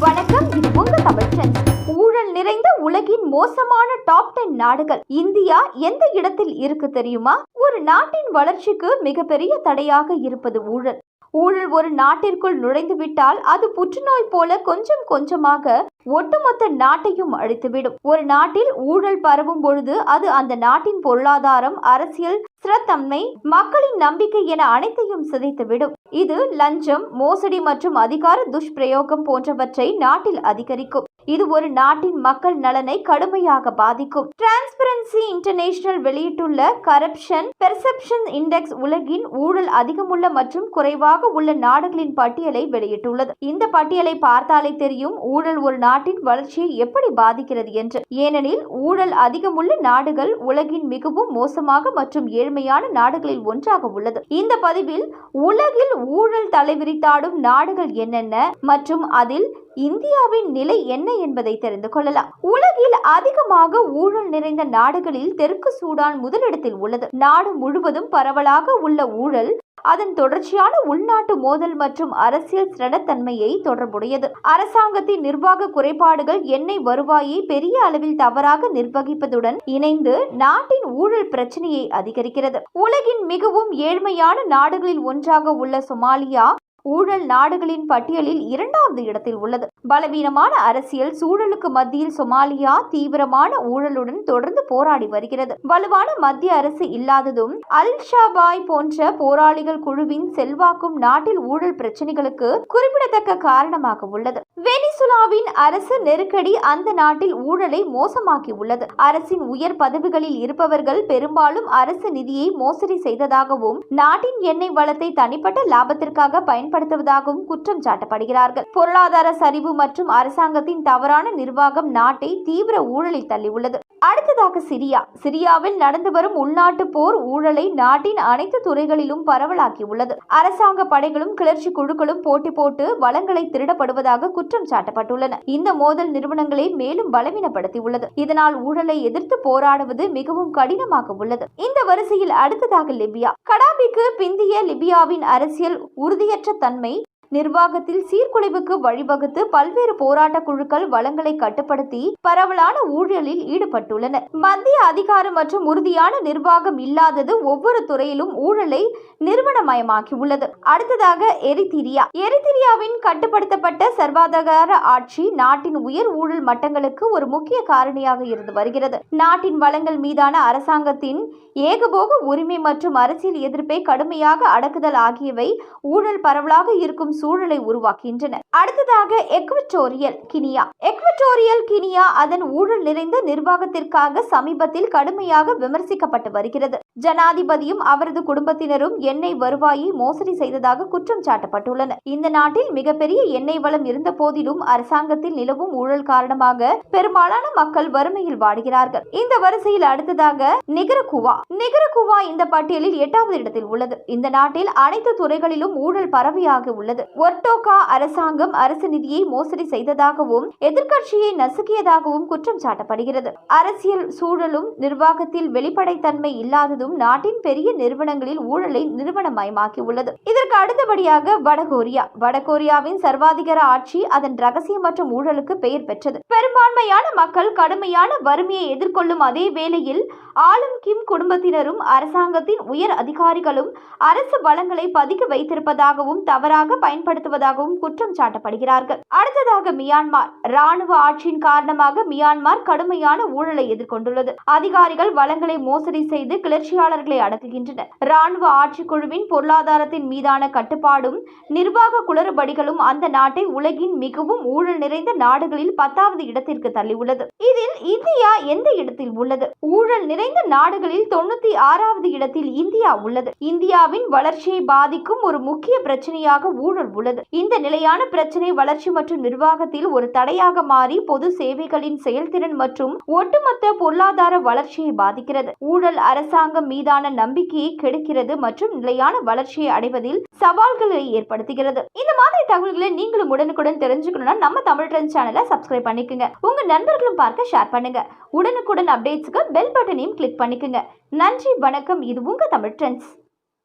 வணக்கம். இது உங்க தமிழ் ட்ரெண்ட்ஸ். ஊழல் நிறைந்த உலகின் மோசமான டாப் டென் நாடுகள். இந்தியா எந்த இடத்தில் இருக்கு தெரியுமா? ஒரு நாட்டின் வளர்ச்சிக்கு மிகப்பெரிய தடையாக இருப்பது ஊழல். ஊழல் ஒரு நாட்டிற்குள் நுழைந்துவிட்டால் அது புற்றுநோய் போல கொஞ்சம் கொஞ்சமாக ஒட்டுமொத்த நாட்டையும் அழித்துவிடும். ஒரு நாட்டில் ஊழல் பரவும் பொழுது அது அந்த நாட்டின் பொருளாதாரம் அரசியல் ஸ்திரத்தன்மை மக்களின் நம்பிக்கை என அனைத்தையும் சிதைத்துவிடும். இது லஞ்சம் மோசடி மற்றும் அதிகார துஷ்பிரயோகம் போன்றவற்றை நாட்டில் அதிகரிக்கும். இது ஒரு நாட்டின் மக்கள் நலனை கடுமையாக பாதிக்கும். டிரான்ஸ்பரன்சி இன்டர்நேஷனல் வெளியிட்டுள்ள கரப்ஷன் பெர்செப்ஷன் இண்டெக்ஸ் உலகின் ஊழல் அதிகமுள்ள மற்றும் குறைவாக உள்ள நாடுகளின் பட்டியலை வெளியிட்டுள்ளது. இந்த பட்டியலை பார்த்தாலே தெரியும் ஊழல் ஒரு நாட்டின் வளர்ச்சியை எப்படி பாதிக்கிறது என்று. ஏனெனில் ஊழல் அதிகமுள்ள நாடுகள் உலகின் மிகவும் மோசமாக மற்றும் ஏழ்மையான நாடுகளில் ஒன்றாக உள்ளது. இந்த பதிவில் உலகில் ஊழல் தலைவிரித்தாடும் நாடுகள் என்னென்ன மற்றும் அதில் இந்தியாவின் நிலை என்ன என்பதை தெரிந்து கொள்ளலாம். உலகில் அதிகமாக ஊழல் நிறைந்த நாடுகளில் தெற்கு சூடான் முதலிடத்தில் உள்ளது. நாடு முழுவதும் பரவலாக உள்ள ஊழல் அதன் தொடர்ச்சியான உள்நாட்டு மோதல் மற்றும் அரசியல் ஸ்திரத்தன்மையை தொடர்புடையது. அரசாங்கத்தின் நிர்வாக குறைபாடுகள் எண்ணெய் வருவாயை பெரிய அளவில் தவறாக நிர்வகிப்பதுடன் இணைந்து நாட்டின் ஊழல் பிரச்சனையை அதிகரிக்கிறது. உலகின் மிகவும் ஏழ்மையான நாடுகளில் ஒன்றாக உள்ள சொமாலியா ஊழல் நாடுகளின் பட்டியலில் இரண்டாவது இடத்தில் உள்ளது. பலவீனமான அரசியல் சூழலுக்கு மத்தியில் சொமாலியா தீவிரமான ஊழலுடன் தொடர்ந்து போராடி வருகிறது. வலுவான மத்திய அரசு இல்லாததும் அல் ஷாபாய் போன்ற போராளிகள் குழுவின் செல்வாக்கும் நாட்டில் ஊழல் பிரச்சனைகளுக்கு குறிப்பிடத்தக்க காரணமாக உள்ளது. வெனிசுலாவின் அரசு நெருக்கடி அந்த நாட்டில் ஊழலை மோசமாக்கி உள்ளது. அரசின் உயர் பதவிகளில் இருப்பவர்கள் பெரும்பாலும் அரசு நிதியை மோசடி செய்ததாகவும் நாட்டின் எண்ணெய் வளத்தை தனிப்பட்ட லாபத்திற்காக பயன்படுத்துவதாகவும் குற்றம் சாட்டப்படுகிறார்கள். பொருளாதார சரிவு மற்றும் அரசாங்கத்தின் தவறான நிர்வாகம் நாட்டை தீவிர ஊழலில் தள்ளியுள்ளது. அடுத்ததாக சிரியா. சிரியாவில் நடந்து வரும் உள்நாட்டு போர் ஊழலை நாட்டின் அனைத்து துறைகளிலும் பரவலாக்கியுள்ளது. அரசாங்க படைகளும் கிளர்ச்சி குழுக்களும் போட்டி போட்டு வளங்களை திருடப்படுவதாக குற்றம் சாட்டப்பட்டுள்ளன. இந்த மோதல் நிறுவனங்களை மேலும் பலவீனப்படுத்தியுள்ளது. இதனால் ஊழலை எதிர்த்து போராடுவது மிகவும் கடினமாக உள்ளது. இந்த வரிசையில் அடுத்ததாக லிபியா. கடாபிக்கு பிந்திய லிபியாவின் அரசியல் உறுதியற்ற தன்மை நிர்வாகத்தில் சீர்குலைவுக்கு வழிவகுத்து பல்வேறு போராட்ட குழுக்கள் வளங்களை கட்டுப்படுத்தி பரவலான ஊழலில் ஈடுபட்டுள்ளன. மத்திய அதிகாரம் மற்றும் உறுதியான நிர்வாகம் இல்லாதது ஒவ்வொரு துறையிலும் ஊழலை நிறுவனமயமாக்கியுள்ளது. அடுத்ததாக எரித்திரியா எரித்திரியாவின் கட்டுப்படுத்தப்பட்ட சர்வாதகார ஆட்சி நாட்டின் உயர் ஊழல் மட்டங்களுக்கு ஒரு முக்கிய காரணியாக இருந்து வருகிறது. நாட்டின் வளங்கள் மீதான அரசாங்கத்தின் ஏகபோக உரிமை மற்றும் அரசியல் எதிர்ப்பை கடுமையாக அடக்குதல் ஆகியவை ஊழல் பரவலாக இருக்கும் சூழலை உருவாக்குகின்றன அடுத்ததாக எக்வட்டோரியல் கினியா. எக்வட்டோரியல் கினியா அதன் ஊழல் நிறைந்த நிர்வாகத்திற்காக சமீபத்தில் கடுமையாக விமர்சிக்கப்பட்டு வருகிறது. ஜனாதிபதியும் அவரது குடும்பத்தினரும் எண்ணெய் வருவாயை மோசடி செய்ததாக குற்றம் சாட்டப்பட்டுள்ளனர் இந்த நாட்டில் மிகப்பெரிய எண்ணெய் வளம் இருந்த போதிலும் அரசாங்கத்தில் நிலவும் ஊழல் காரணமாக பெரும்பாலான மக்கள் வறுமையில் வாடுகிறார்கள். இந்த வரிசையில் அடுத்ததாக நிகரகுவா. நிகரகுவா இந்த பட்டியலில் எட்டாவது இடத்தில் உள்ளது. இந்த நாட்டில் அனைத்து துறைகளிலும் ஊழல் பரவியாக உள்ளது. ஒர்டோகா அரசாங்கம் அரசு நிதியை மோசடி செய்ததாகவும் எதிர்க்கட்சியை நசுக்கியதாகவும் குற்றம் சாட்டப்படுகிறது. அரசியல் சூழலும் நிர்வாகத்தில் வெளிப்படைத்தன்மை இல்லாததும் நாட்டின் பெரிய நிறுவனங்களில் ஊழலை நிறுவனமயமாக்கி உள்ளது இதற்கு அடுத்தபடியாக வடகொரியா. வடகொரியாவின் சர்வாதிகார ஆட்சி அதன் ரகசியம் மற்றும் ஊழலுக்கு பெயர் பெற்றது. பெரும்பான்மையான மக்கள் கடுமையான வறுமையை எதிர்கொள்ளும் அதே வேளையில் ஆளும் கிம் குடும்பத்தினரும் அரசாங்கத்தின் உயர் அதிகாரிகளும் அரசு வளங்களை பதுக்கி வைத்திருப்பதாகவும் தவறாக பயன்படுத்துவதாகவும் குற்றம் சாட்டப்படுகிறார்கள். அடுத்ததாக மியான்மார். ராணுவ ஆட்சியின் காரணமாக மியான்மார் கடுமையான ஊழலை எதிர்கொண்டுள்ளது. அதிகாரிகள் வளங்களை மோசடி செய்து கிளர்ச்சியாளர்களை அடக்குகின்றனர். ராணுவ ஆட்சி குழுவின் பொருளாதாரத்தின் மீதான கட்டுப்பாடும் நிர்வாக குளறுபடிகளும் அந்த நாட்டை உலகின் மிகவும் ஊழல் நிறைந்த நாடுகளில் பத்தாவது இடத்திற்கு தள்ளியுள்ளது. இதில் இந்தியா எந்த இடத்தில் உள்ளது? ஊழல் நிறைந்த நாடுகளில் தொண்ணூத்தி ஆறாவது இடத்தில் இந்தியா உள்ளது. இந்தியாவின் வளர்ச்சியை பாதிக்கும் ஒரு முக்கிய பிரச்சனையாக ஊழல் உள்ளது. இந்த நிலையான பிரச்சனை வளர்ச்சி மற்றும் நிர்வாகத்தில் ஒரு தடையாக மாறி பொது சேவைகளின் செயல்திறன் மற்றும் ஒட்டுமொத்த பொருளாதார வளர்ச்சியை பாதிக்கிறது. ஊழல் அரசாங்கம் மீதான நம்பிக்கையை கெடுக்கிறது மற்றும் நிலையான வளர்ச்சியை அடைவதில் சவால்களை ஏற்படுத்துகிறது. இந்த மாதிரி தகவல்களை நீங்களும் உடனுக்குடன் தெரிஞ்சுக்கணும்னா நம்ம தமிழ் ட்ரெண்ட் சேனலை சப்ஸ்கிரைப் பண்ணிக்கோங்க. உங்க நண்பர்களும் பார்க்க ஷேர் பண்ணுங்க. உடனுக்குடன் அப்டேட்ஸ்க்கு பெல் பட்டனையும் கிளிக் பண்ணிக்கோங்க. நன்றி வணக்கம். இது உங்க தமிழ் ட்ரெண்ட்ஸ்